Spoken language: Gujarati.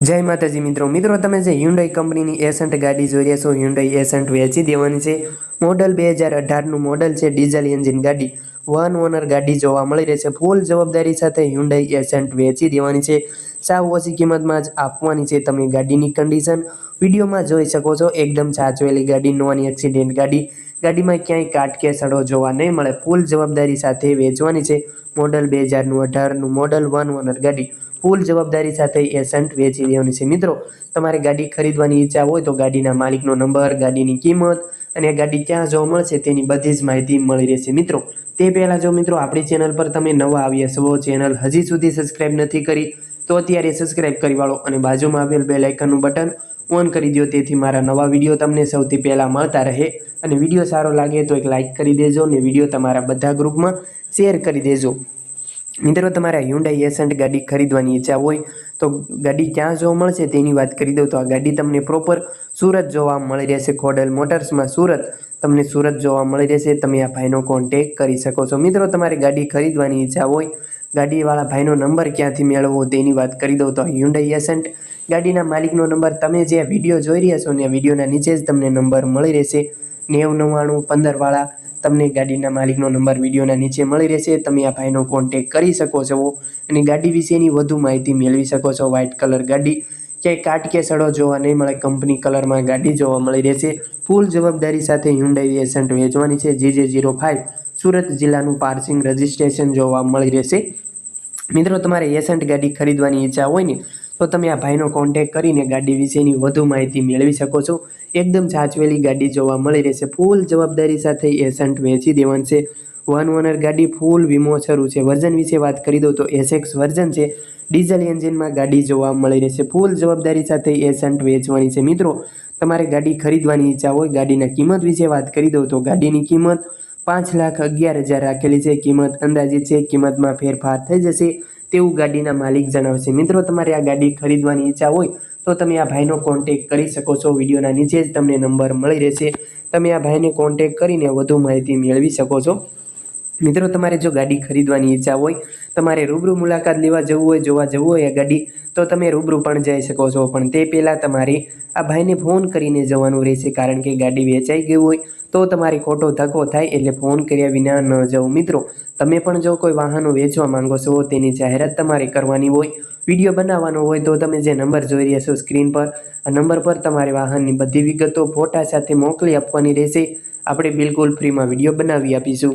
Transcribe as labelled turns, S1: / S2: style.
S1: જય માતાજી મિત્રો મિત્રો, તમે જે હ્યુન્ડાઈ કંપનીની એસન્ટ ગાડી જોઈ રહ્યા છો હ્યુન્ડાઈ એસન્ટ વેચી દેવાની છે. મોડલ બે હજાર અઢારનું મોડલ છે, ડીઝલ એન્જિન ગાડી. વન ઓનર ગાડી જોવા મળી રહેશે ફૂલ જવાબદારી સાથે હ્યુન્ડાઈ એસન્ટ વેચી દેવાની છે. સાવ ઓછી કિંમતમાં જ આપવાની છે તમે ગાડીની કન્ડિશન વિડીયોમાં જોઈ શકો છો, એકદમ સાચવેલી ગાડી, નોન એક્સિડેન્ટ ગાડી. ગાડીમાં ક્યાંય કાટ કે સડો જોવા નહીં મળે. ફૂલ જવાબદારી સાથે વેચવાની છે. મોડલ બે હજારનું અઢારનું મોડલ વન ઓનર ગાડી. ફૂલ જવાબદારી સાથે એસન્ટ વેચી દેવાની છે. મિત્રો, તમારે ગાડી ખરીદવાની ઈચ્છા હોય તો ગાડીના માલિકનો નંબર, ગાડીની કિંમત અને ગાડી ક્યાં જોવા મળશે તેની બધી જ માહિતી મળી રહેશે. મિત્રો, તે પહેલાં જો મિત્રો આપણી ચેનલ પર તમે નવા આવ્યા છો, ચેનલ હજી સુધી સબસ્ક્રાઈબ નથી કરી, તો અત્યારે સબસ્ક્રાઈબ કરી વાળો અને બાજુમાં આવેલ બે લાઇકનનું બટન ઓન કરી દો તેથી મારા નવા વીડિયો તમને સૌથી પહેલાં મળતા રહે અને વીડિયો સારો લાગે તો એક લાઇક કરી દેજો અને વીડિયો તમારા બધા ગ્રુપમાં શેર કરી દેજો. મિત્રો તમારે હ્યુન્ડાઈ એસન્ટ ગાડી ખરીદવાની ઈચ્છા હોય, તો ગાડી ક્યાં જોવા મળશે તેની વાત કરી દઉં. તો આ ગાડી તમને પ્રોપર સુરત જોવા મળી રહેશે. ખોડલ મોટર્સમાં સુરત તમને સુરત જોવા મળી રહેશે. તમે આ ભાઈનો કોન્ટેક કરી શકો છો. મિત્રો, તમારે ગાડી ખરીદવાની ઈચ્છા હોય, ગાડીવાળા ભાઈનો નંબર ક્યાંથી મેળવવો તેની વાત કરી દઉં. તો હ્યુન્ડાઈ એસન્ટ ગાડીના માલિકનો નંબર તમે જે વીડિયો જોઈ રહ્યા છો ને વિડીયોના નીચે જ તમને નંબર મળી રહેશે. નેવ નવ્વાણું પંદરવાળા તમને ગાડીના માલિકનો નંબર, વિડીયોના નીચે મળી રહેશે. તમે આ ભાઈનો કોન્ટેક કરી શકો છો અને ગાડી વિશેની વધુ માહિતી મેળવી શકો છો. વ્હાઇટ કલર ગાડી, ક્યાંય કાટ કે સડો જોવા નહીં મળે કંપની કલરમાં ગાડી જોવા મળી રહેશે. ફૂલ જવાબદારી સાથે હ્યુન્ડાઈ એસન્ટ વેચવાની છે. જે જે જીરો ફાઇવ સુરત જિલ્લાનું પાર્સિંગ રજિસ્ટ્રેશન જોવા મળી રહેશે. મિત્રો, તમારે એસન્ટ ગાડી ખરીદવાની ઈચ્છા હોય ને તો તમે આ ભાઈનો કોન્ટેક કરીને ગાડી વિશેની વધુ માહિતી મેળવી શકો છો. એકદમ સાચવેલી ગાડી જોવા મળી રહેશે. ફૂલ જવાબદારી સાથે એસન્ટ વેચી દેવાનું છે. વન ઓનર ગાડી ફૂલ વીમો શરૂ છે. વર્ઝન વિશે વાત કરી દઉં તો એસેક્સ વર્ઝન છે. ડીઝલ એન્જિનમાં ગાડી જોવા મળી રહેશે. ફૂલ જવાબદારી સાથે એસન્ટ વેચવાની છે. મિત્રો, તમારે ગાડી ખરીદવાની ઈચ્છા હોય, ગાડીના કિંમત વિશે વાત કરી દઉં તો ગાડીની કિંમત પાંચ લાખ અગિયાર હજાર રાખેલી છે. કિંમત અંદાજિત છે. કિંમતમાં ફેરફાર થઈ જશે. તેવું ગાડીના માલિક જણાવશે. મિત્રો, તમારે આ ગાડી ખરીદવાની ઈચ્છા હોય તો તમે આ ભાઈનો કોન્ટેક કરી શકો છો. વિડીયોના નીચે જ તમને નંબર મળી રહેશે. તમે આ ભાઈને કોન્ટેક કરીને વધુ માહિતી મેળવી શકો છો. મિત્રો, તમારે જો ગાડી ખરીદવાની ઈચ્છા હોય, તમારે રૂબરૂ મુલાકાત લેવા જવું હોય, જોવા જવું હોય આ ગાડી, તો તમે રૂબરૂ પણ જઈ શકો છો. પણ તે પહેલાં તમારે આ ભાઈને ફોન કરીને જવાનું રહેશે. કારણ કે ગાડી વેચાઈ ગઈ હોય તો તમારી ખોટો ધક્કો થાય એટલે ફોન કર્યા વિના ન જવું મિત્રો તમે પણ જો કોઈ વાહનો વેચવા માંગો છો, તેની જાહેરાત તમારે કરવાની હોય, વીડિયો બનાવવાનો હોય, તો તમે જે નંબર જોઈ રહ્યા છો સ્ક્રીન પર, આ નંબર પર તમારે વાહનની બધી વિગતો ફોટા સાથે મોકલી આપવાની રહેશે. આપણે બિલકુલ ફ્રીમાં વીડિયો બનાવી આપીશું.